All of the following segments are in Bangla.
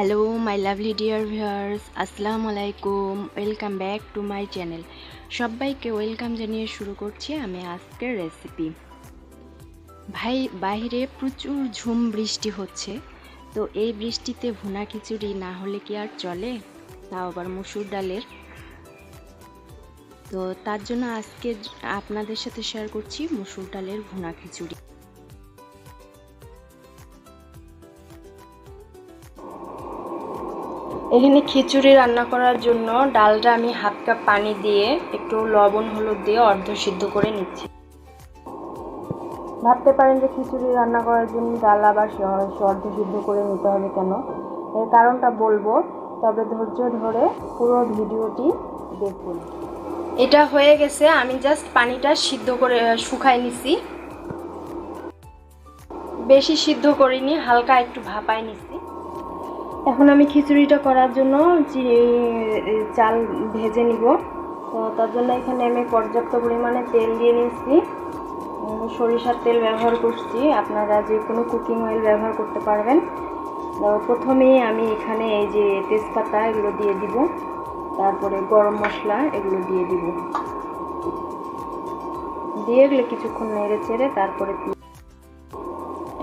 Hello my lovely dear viewers আসসালামু আলাইকুম welcome back to my channel সবাইকে ওয়েলকাম জানিয়ে শুরু করছি আমি আজকের রেসিপি ভাই, বাইরে প্রচুর ঝুম বৃষ্টি হচ্ছে, তো এই বৃষ্টিতে ভুনা খিচুড়ি না হলে কি আর চলে? তাও আবার মুসুর ডালের। তো তার জন্য আজকে আপনাদের সাথে শেয়ার করছি মুসুর ডালের ভুনা খিচুড়ি। এখানে খিচুড়ি রান্না করার জন্য ডালটা আমি হাফ কাপ পানি দিয়ে একটু লবণ, হলুদ দিয়ে অর্ধ সিদ্ধ করে নিচ্ছি। ভাবতে পারেন যে খিচুড়ি রান্না করার জন্য ডাল আবার অর্ধ সিদ্ধ করে নিতে হবে কেন? এর কারণটা বলব, তবে ধৈর্য ধরে পুরো ভিডিওটি দেখুন। এটা হয়ে গেছে, আমি জাস্ট পানিটা সিদ্ধ করে শুকাই নিছি। বেশি সিদ্ধ করিনি, হালকা একটু ভাপায় নিছি। এখন আমি খিচুড়িটা করার জন্য চাল ভেজে নিব। তো তার জন্য এখানে আমি পর্যাপ্ত পরিমাণে তেল দিয়ে নিচ্ছি সরিষার তেল ব্যবহার করছি। আপনারা যে কোনো কুকিং অয়েল ব্যবহার করতে পারবেন। তো প্রথমেই আমি এখানে এই যে তেজপাতা এগুলো দিয়ে দিব। তারপরে গরম মশলা এগুলো দিয়ে দিব। দিয়ে এগুলো কিছুক্ষণ নেড়ে চেড়ে তারপরে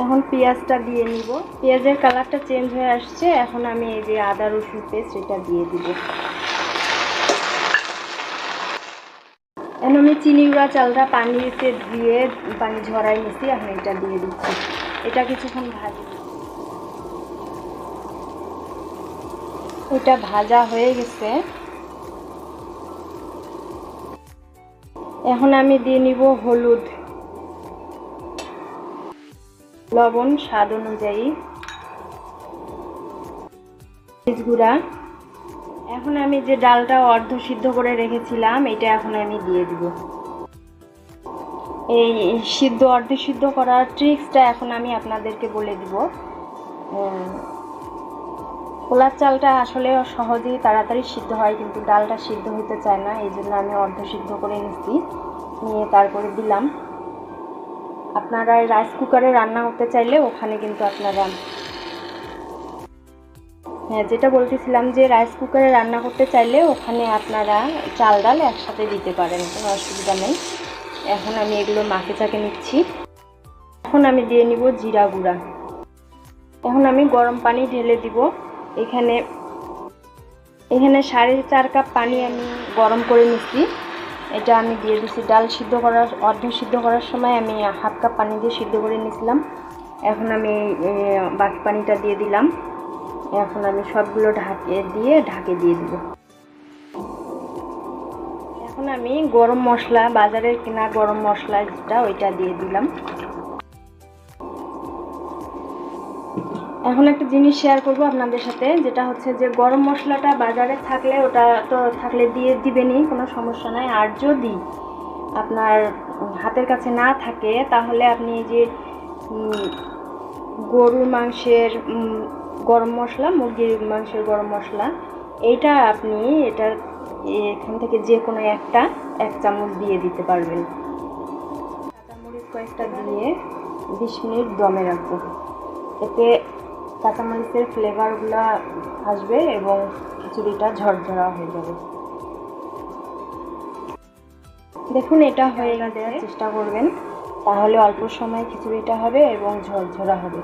এখন পেঁয়াজটা দিয়ে নিব। পেঁয়াজের কালারটা চেঞ্জ হয়ে আসছে। এখন আমি এই যে আদা, রসুন পেস্ট এটা দিয়ে দিব। এখন আমি চিনি গুঁড়া, চালটা পানিতে ধুয়ে পানি ঝরাই নিছি। এখন এটা দিয়ে দিচ্ছি। এটা কিছুক্ষণ ভাজি এটা ভাজা হয়ে গেছে। এখন আমি দিয়ে নিব হলুদ। লবণ, স্বাদ অনুযায়ী। গুঁড়া। এখন আমি যে ডালটা অর্ধ সিদ্ধ করে রেখেছিলাম, এটা এখন আমি দিয়ে দিব। এই সিদ্ধ, অর্ধ সিদ্ধ করার ট্রিক্সটা এখন আমি আপনাদেরকে বলে দিব। কোলার চালটা আসলে সহজেই তাড়াতাড়ি সিদ্ধ হয়, কিন্তু ডালটা সিদ্ধ হতে চায় না, এই জন্য আমি অর্ধ সিদ্ধ করে নিচ্ছি নিয়ে তারপরে দিলাম। আপনারা রাইস কুকারে রান্না করতে চাইলে ওখানে কিন্তু আপনারা হ্যাঁ যেটা বলতেছিলাম যে রাইস কুকারে রান্না করতে চাইলে ওখানে আপনারা চাল, ডাল একসাথে দিতে পারেন, কোনো অসুবিধা নেই। এখন আমি এগুলো মাখে চাকে নিচ্ছি। এখন আমি দিয়ে নিব জিরা গুঁড়া। এখন আমি গরম পানি ঢেলে দিব। এখানে এখানে সাড়ে চার কাপ পানি আমি গরম করে নিচ্ছি। এটা আমি দিয়ে দিচ্ছি ডাল সিদ্ধ করার অর্ধ সিদ্ধ করার সময় আমি হাফ কাপ পানি দিয়ে সিদ্ধ করে নিয়েছিলাম। এখন আমি বাকি পানিটা দিয়ে দিলাম। এখন আমি সবগুলো ঢাকে দিয়ে ঢাকে দিয়ে দিব। এখন আমি গরম মশলা, বাজারের কেনা গরম মশলা যেটা, ওইটা দিয়ে দিলাম। এখন একটা জিনিস শেয়ার করব আপনাদের সাথে, যেটা হচ্ছে যে গরম মশলাটা বাজারে থাকলে ওটা তো থাকলে দিয়ে দিবেনই, কোনো সমস্যা নাই। আর যদি আপনার হাতের কাছে না থাকে, তাহলে আপনি যে গরুর মাংসের গরম মশলা, মুরগির মাংসের গরম মশলা, এইটা আপনি এটা এখান থেকে যে কোনো একটা, এক চামচ দিয়ে দিতে পারবেন। কাঁচামরিচ কয়েকটা দিয়ে বিশ মিনিট দমে রাখব। এতে কাঁচামরিচের ফ্লেভারগুলো আসবে এবং খিচুড়িটা ঝরঝরা হয়ে যাবে। দেখুন, এটা হয়ে দেওয়ার চেষ্টা করবেন। তাহলে অল্প সময়ে খিচুড়িটা হবে এবং ঝরঝরা হবে।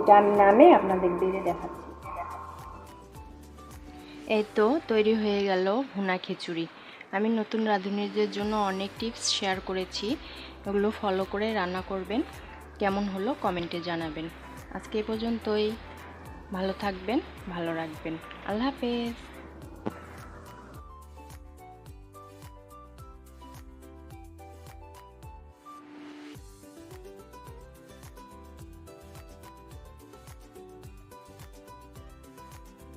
এটা আমি নামে আপনাদের দিয়ে দেখাচ্ছি। এই তো তৈরি হয়ে গেল ভুনা খিচুড়ি। আমি নতুন রাঁধুনিদের জন্য অনেক টিপস শেয়ার করেছি। ওগুলো ফলো করে রান্না করবেন। কেমন হলো কমেন্টে জানাবেন। আজকে পর্যন্তই। ভালো থাকবেন ভালো রাখবেন। আল্লাহ হাফেজ।